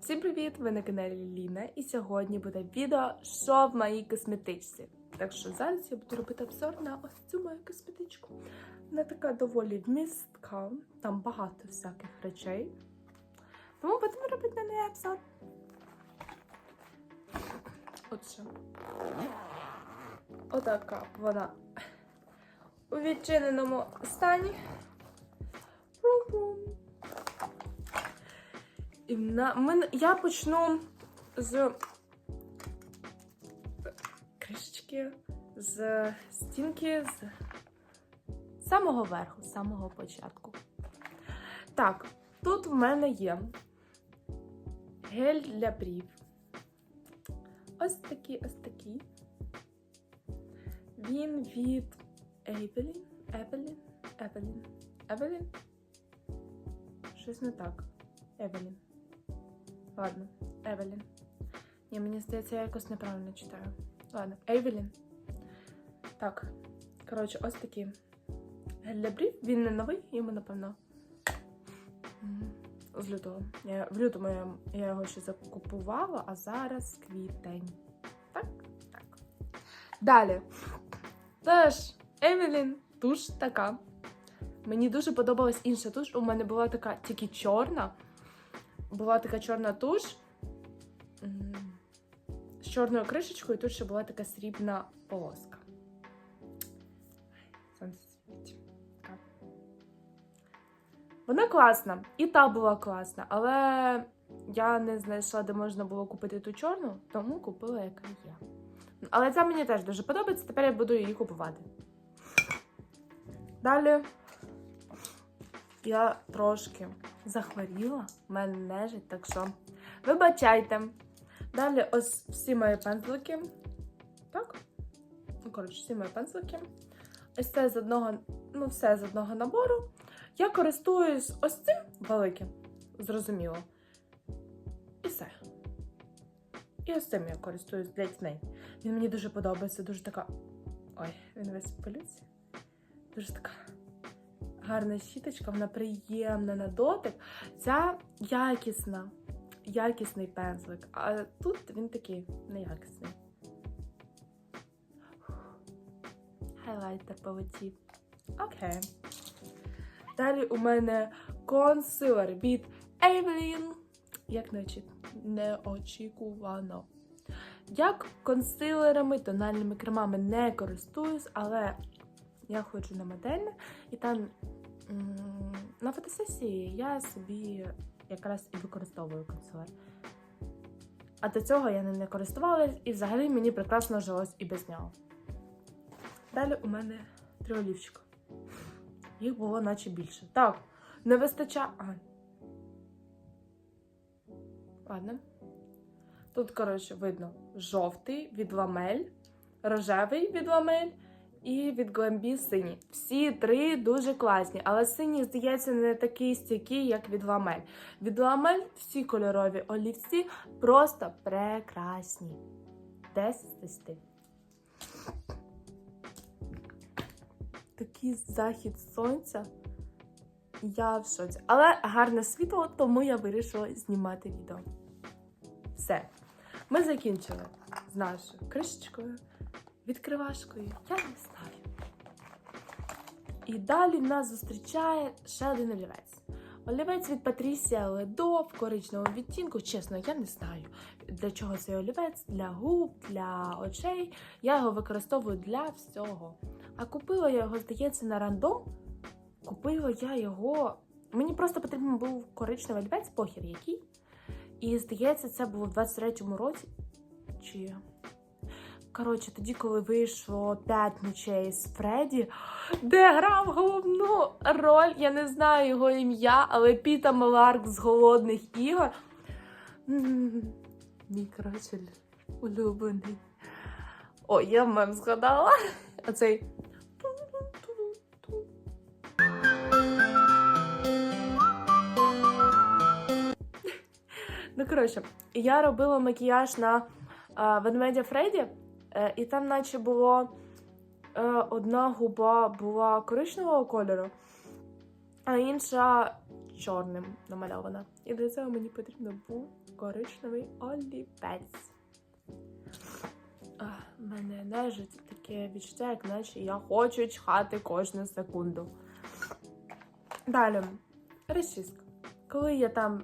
Всім привіт! Ви на каналі Ліна, і сьогодні буде відео, що в моїй косметичці. Так що зараз я буду робити обзор на ось цю мою косметичку. Вона така доволі вмістка, там багато всяких речей. Тому будемо робити на неї обзор. Отже, отака вона у відчиненому стані. І на мен... я почну з кришечки, з стінки, з самого верху, з самого початку. Так, тут в мене є гель для брів. Ось такий, ось такий. Він від Evelyn. Evelyn? Evelyn. Evelyn? Щось не так. Евелін. Ладно, Евелін. Ні, мені здається, я якось неправильно читаю. Ладно, Евелін. Так, коротше, ось такий гель. Він не новий, йому, напевно. З лютого. Я, в лютому я, я його ще закупувала, а зараз квітень. Так? Так. Далі. Теж Евелін туш така. Мені дуже подобалась інша туш. У мене була така тільки чорна. Була така чорна туш з чорною кришечкою, і тут ще була така срібна полоска. Сонце світить. Вона класна. І та була класна, але я не знайшла, де можна було купити ту чорну, тому купила, яка є. Але ця мені теж дуже подобається, тепер я буду її купувати. Далі я трошки захворіла, в мене нежить, так що вибачайте. Далі ось всі мої пензлики. Так? Ну, коротше, всі мої пензлики. Ось це з одного, ну, все з одного набору. Я користуюсь ось цим великим, зрозуміло. І все. І ось цим я користуюсь для тіней. Він мені дуже подобається, дуже така. Ой, він весь в пилюці. Дуже така гарна щіточка, вона приємна на дотик. Ця якісна, якісний пензлик, а тут він такий неякісний. Хайлайтер полетів. Окей. Далі у мене консилер від Evelyn. Як неочікувано. Як консилерами, тональними кремами не користуюсь, але я ходжу на модельне, і там на фотосесії я собі якраз і використовую консилер. А до цього я ним не користувалась, і взагалі мені прекрасно жилось і без нього. Далі у мене три олівчика. Їх було наче більше. Так, не вистачає. А. Ладно. Тут, коротше, видно жовтий від ламель, рожевий від ламель і від Glambi синій. Всі три дуже класні, але синій, здається, не такий стійкий, як від ламель. Від ламель всі кольорові олівці просто прекрасні. 10 з 10. Такий захід сонця. Я в шоці. Але гарне світло, тому я вирішила знімати відео. Все. Ми закінчили з нашою кришечкою, відкривашкою. Я не знаю. І далі нас зустрічає ще один олівець. Олівець від Патрісія Ледо в коричневому відтінку. Чесно, я не знаю, для чого цей олівець, для губ, для очей. Я його використовую для всього. А купила я його, здається, на рандом. Купила я його. Мені просто потрібен був коричневий олівець, похір який. І здається, це було в 23-му році. Чи. Коротше, тоді, коли вийшло п'ять ночей з Фредді, де грав головну роль, я не знаю його ім'я, але Піта Меларк з голодних ігор. Мій коротше улюблений. О, я мем згадала. Оцей. Ну, коротше, я робила макіяж на ведмедя Фредді, і там, наче було е, одна губа була коричневого кольору, а інша чорним намальована. І для цього мені потрібно був коричневий олівець. Мене нежить таке відчуття, як наче я хочу чхати кожну секунду. Далі, розчіска. Коли я там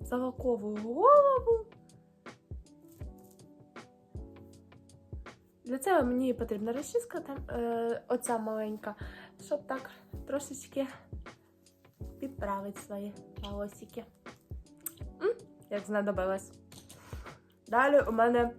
залаковую голову, для цього мені потрібна розчіска, там, е, оця маленька, щоб так трошечки підправити свої волосики. М, Як знадобилось. Далі у мене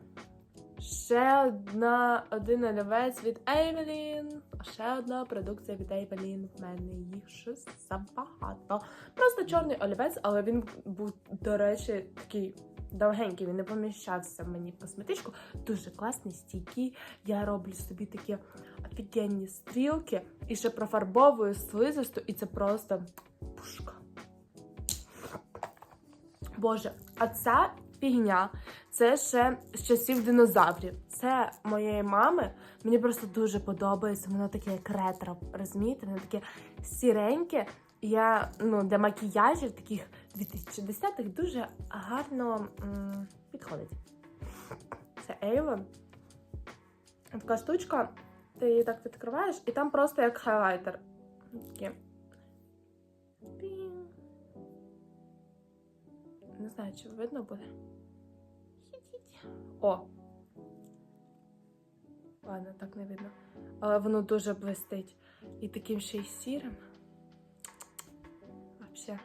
ще одна, один олівець від Evelyn. Ще одна продукція від Evelyn. В мене їх щось забагато. Просто чорний олівець, але він був, до речі, такий довгенький, він не поміщався мені в косметичку. Дуже класний, стійкий. Я роблю собі такі офігенні стрілки і ще профарбовую слизисту, і це просто пушка. Боже, а ця фігня це ще з часів динозаврів. Це моєї мами. Мені просто дуже подобається. Воно таке як ретро, розумієте? Воно таке сіреньке. Я ну, для макіяжів таких 2010-х дуже гарно м, підходить. Це Avon. Така штучка, ти її так відкриваєш, і там просто як хайлайтер. Такі. Не знаю, чи видно буде. О! Ладно, так не видно. Але воно дуже блистить. І таким ще й сірим. Вообще.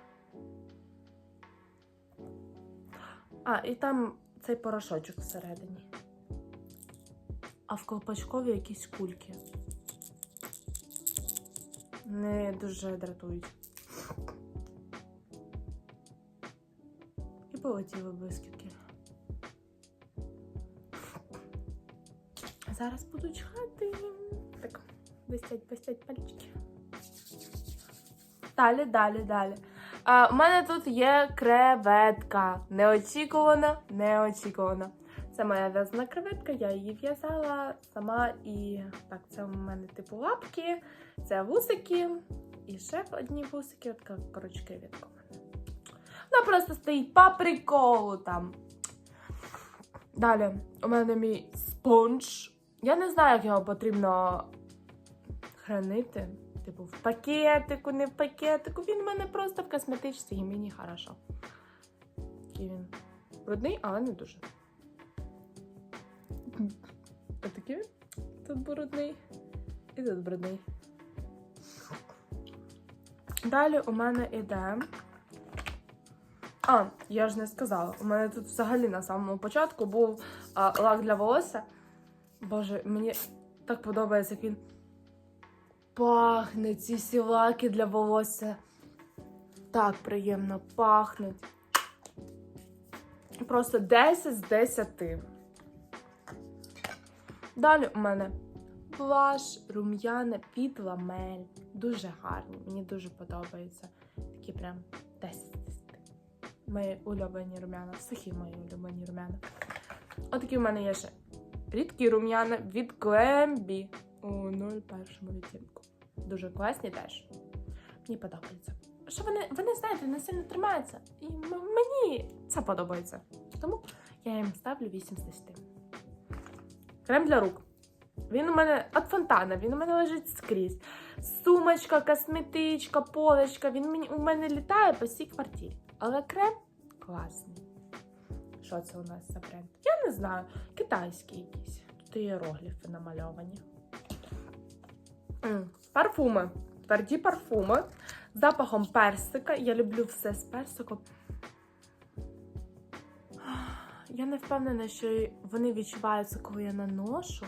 А, і там цей порошочок всередині. А в колпачкові якісь кульки. Не дуже дратують. І полетіли блискітки. Зараз буду чхати. Так, блистять, блистять пальчики. Далі, далі, далі. А, у мене тут є креветка. Неочікувана, неочікувана. Це моя в'язана креветка, я її в'язала сама і так, це у мене типу лапки, це вусики, і ще одні вусики, от коротше креветка. Вона просто стоїть по приколу там. Далі, у мене мій спонж. Я не знаю, як його потрібно хранити. Типу, в пакетику, не в пакетику. Він у мене просто в косметичці і мені хорошо. Такий він брудний, але не дуже. Отакий він. Тут брудний і тут брудний. Далі у мене іде. А, я ж не сказала. У мене тут взагалі на самому початку був а, лак для волосся. Боже, мені так подобається, як він пахне ці всі лаки для волосся. Так приємно пахнуть. Просто 10 з 10. Далі у мене блаш, рум'яна під ламель. Дуже гарні, мені дуже подобається. Такі прям 10 з 10. Мої улюблені рум'яна, сухі мої улюблені рум'яна. Отакі в мене є ще рідкі рум'яна від Глембі у 01 відтінку. Дуже класні теж. Мені подобається. Що вони, вони знаєте, не сильно тримаються. І мені це подобається. Тому я їм ставлю 8 з 10. Крем для рук. Він у мене від фонтана, він у мене лежить скрізь. Сумочка, косметичка, полочка. Він мені, у мене літає по всій квартирі. Але крем класний. Що це у нас за бренд? Я не знаю. Китайський якийсь. Тут іерогліфи намальовані. Парфуми. Тверді парфуми. Запахом персика. Я люблю все з персиком. Я не впевнена, що вони відчуваються, коли я наношу.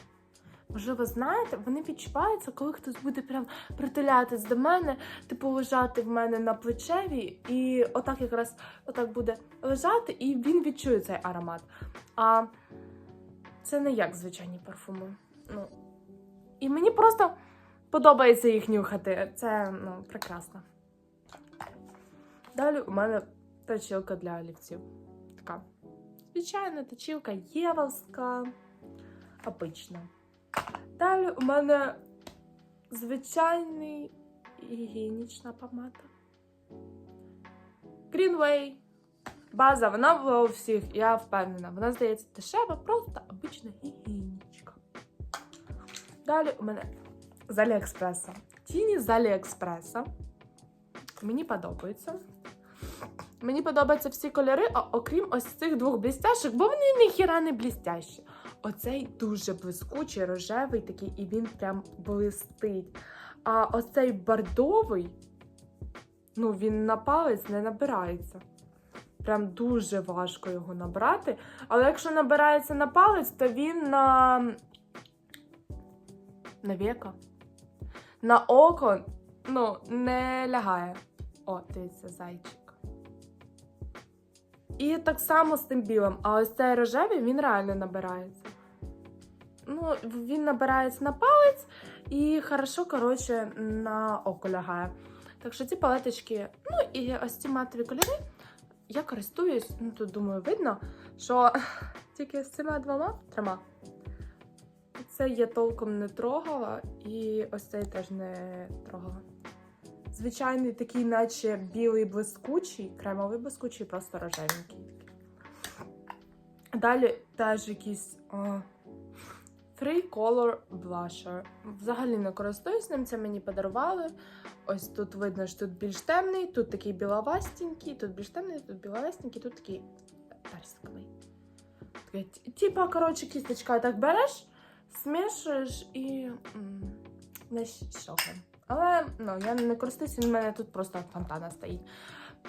Можливо, знаєте, вони відчуваються, коли хтось буде прям притулятись до мене, типу лежати в мене на плечеві, і отак якраз отак буде лежати, і він відчує цей аромат. А це не як звичайні парфуми. Ну, і мені просто подобається їх нюхати. Це ну, прекрасно. Далі у мене точилка для олівців. Така звичайна точилка євовська, обична. Далі у мене звичайний гігієнічна помада. Greenway. База, вона була у всіх, я впевнена. Вона здається дешева, просто обична гігієнічка. Далі у мене з Аліекспреса. Тіні з Аліекспреса. Мені подобається. Мені подобаються всі кольори, окрім ось цих двох блістяшок, бо вони ніхіра не блістящі. Оцей дуже блискучий, рожевий такий, і він прям блистить. А оцей бордовий, ну, він на палець не набирається. Прям дуже важко його набрати. Але якщо набирається на палець, то він на. На века. На око ну, не лягає. О, дивіться, зайчик. І так само з тим білим. А ось цей рожевий він реально набирається. Ну, він набирається на палець і хорошо, коротше, на око лягає. Так що ці палеточки, ну і ось ці матові кольори, я користуюсь, ну тут думаю, видно, що тільки з цими двома трьома. Це я толком не трогала, і ось цей теж не трогала. Звичайний такий, наче білий блискучий, кремовий блискучий, просто рожевенький. Далі теж якийсь о, Free Color Blusher. Взагалі не користуюсь ним, це мені подарували. Ось тут видно, що тут більш темний, тут такий біловастенький, тут більш темний, тут біловастенький, тут такий персиковий. Типа, коротше, кісточка так береш, смішуєш і не щохом. Але ну, я не користуюся, він в мене тут просто фонтана стоїть.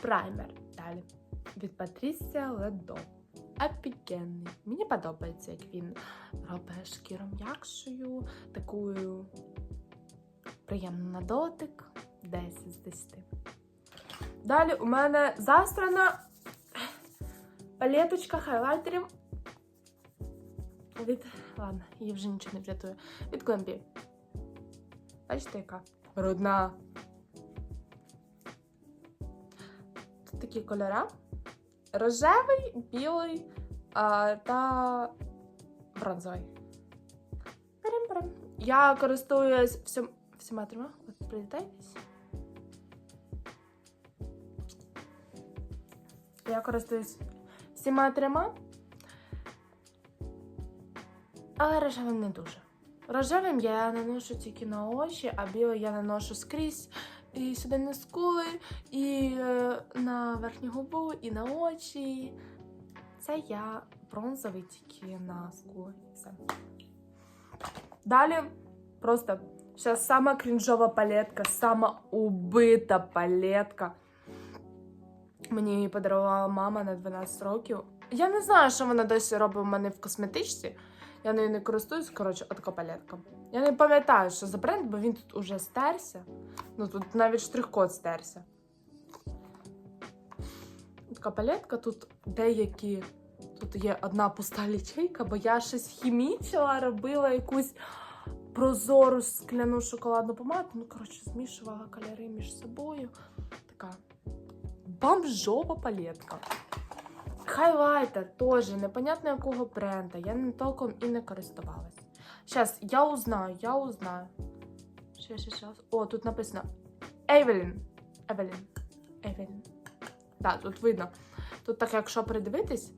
Праймер далі. Від Патрісія Ледо. Офігенний. Мені подобається, як він робить шкіру м'якшою, такою приємну на дотик. 10 з 10. Далі у мене застрана палеточка хайлайтерів. Від. Ладно, її вже нічого не врятує. Від Глембі. Бачите, яка? Брудна. Тут такі кольори. Рожевий, білий а, та бронзовий. Берем-берем. Я користуюсь всім, всіма трьома. От привітайтесь. Я користуюсь всіма трьома. Але рожевим не дуже. Рожевим я наношу тільки на очі, а білий я наношу скрізь. І сюди на скули, і е, на верхню губу, і на очі. Це я бронзовий тільки на скули. Все. Далі просто зараз сама крінжова палетка, сама убита палетка. Мені її подарувала мама на 12 років. Я не знаю, що вона досі робить у мене в косметичці. Я нею не користуюсь, коротше, отака палетка. Я не пам'ятаю, що за бренд, бо він тут уже стерся. Ну тут навіть штрих-код стерся. Така палетка, тут деякі. Тут є одна пуста лічейка, бо я щось хімічила, робила якусь прозору скляну шоколадну помаду. Ну, коротше, змішувала кольори між собою. Така бомжова палетка. Хайлайтер теж непонятно якого бренда. Я не толком і не користувалась. Зараз, я узнаю, я узнаю. Ще, ще, ще. О, тут написано Евелін. Евелін. Евелін. Так, тут видно. Тут так, якщо придивитись,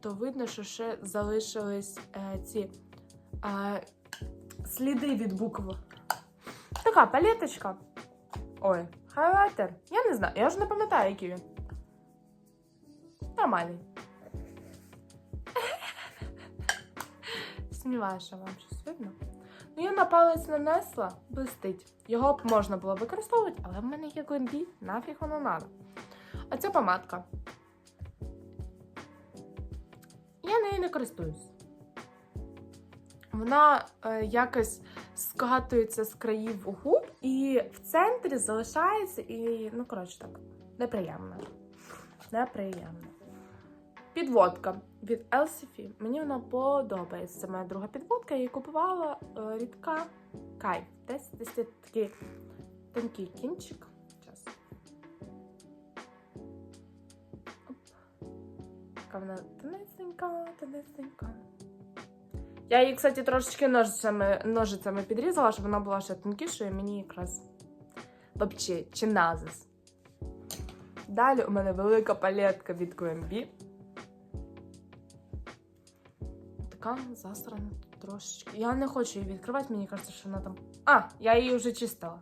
то видно, що ще залишились е, ці е, сліди від букв. Така палеточка. Ой, хайлайтер. Я не знаю, я вже не пам'ятаю, який він. Нормальний. Сумніваюся, вам щось видно. Ну, я на палець нанесла, блистить. Його б можна було використовувати, але в мене є глембі, нафіг воно надо. Оця помадка. Я нею не користуюсь. Вона е, якось скатується з країв губ і в центрі залишається і, ну, коротше так, неприємно. Неприємно. Підводка від Elsify. Мені вона подобається. Це моя друга підводка. Я її купувала е, рідка кайф. Десь десь такий тонкий кінчик. Зараз. Така вона тонесенька, тонесенька. Я її, кстати, трошечки ножицями, ножицями підрізала, щоб вона була ще тонкішою, і мені якраз вообще чиназис. Далі у мене велика палетка від QMB. Така засрана трошечки. Я не хочу її відкривати, мені кажеться, що вона там. А, я її вже чистила.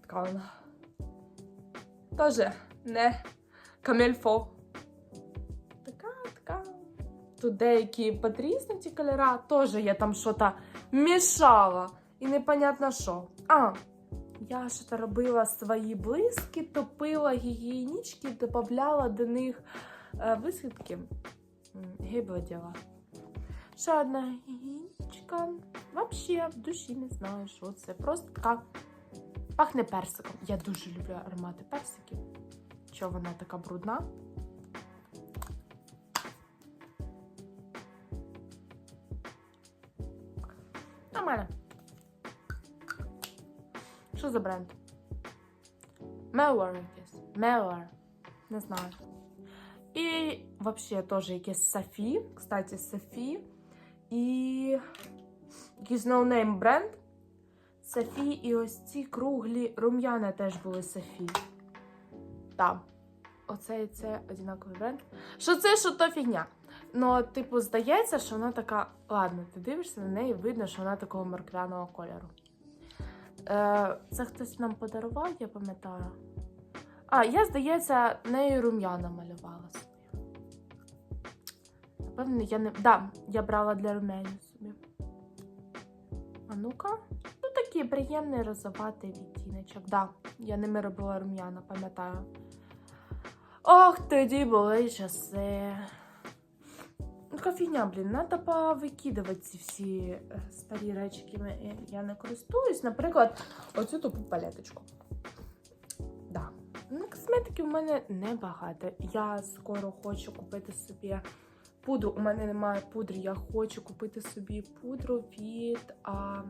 Така вона. Тоже не камельфо. Така, така. Тут деякі потріснуті кольора, теж я там щось мішала. І непонятно що. А, я щось робила свої блиски, топила гігієнічки, додавала до них е, висвітки. М, Гибла діла. Ще одна гігієнічка. Вообще в душі не знаю, що це. Просто така пахне персиком. Я дуже люблю аромати персиків. Що вона така брудна? Нормально. Що за бренд? Melor якийсь. Melor. Не знаю. І вообще теж якийсь Софі. Кстати, Софі. І якийсь ноунейм бренд. Софі і ось ці круглі рум'яна теж були Софі. Так. Оце і це одинаковий бренд. Що це, що то фігня. Ну, типу, здається, що вона така. Ладно, ти дивишся на неї, видно, що вона такого морквяного кольору. Е, це хтось нам подарував, я пам'ятаю. А, я, здається, нею рум'яна малювала Напевно, я не. Да, я брала для рум'янів собі. А ну-ка. Ну, такий приємний розоватий відтіночок. Да, я ними робила рум'яна, пам'ятаю. Ох, тоді були часи. Ну, Така фігня, блін, треба повикидувати ці всі е, старі речі, якими я- я не користуюсь. Наприклад, оцю тупу палеточку. Да. Ну, косметики в мене небагато. Я скоро хочу купити собі пудру. У мене немає пудри. Я хочу купити собі пудру від а...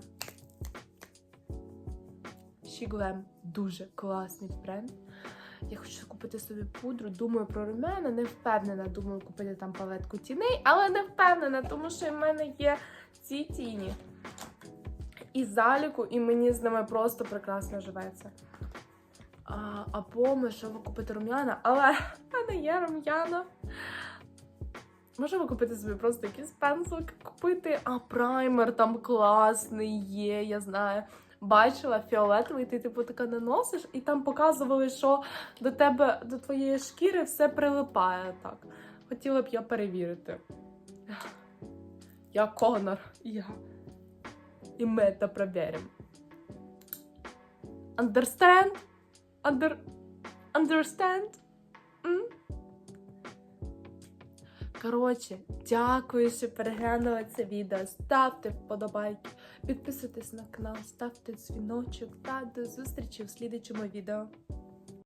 Дуже класний бренд. Я хочу купити собі пудру, думаю про румяна, не впевнена, думаю купити там палетку тіней, але не впевнена, тому що в мене є ці тіні. І заліку, і мені з ними просто прекрасно живеться. А, або що купити рум'яна, але в мене є рум'яна. Можемо купити собі просто якийсь пензлик, купити, а праймер там класний є, я знаю. Бачила фіолетовий, ти типу така наносиш, і там показували, що до тебе, до твоєї шкіри все прилипає так. Хотіла б я перевірити. Я Конор, я. І ми це перевіримо. Understand? Under... Understand? Коротше, дякую, що переглянули це відео. Ставте вподобайки, підписуйтесь на канал, ставте дзвіночок та до зустрічі в слідчому відео.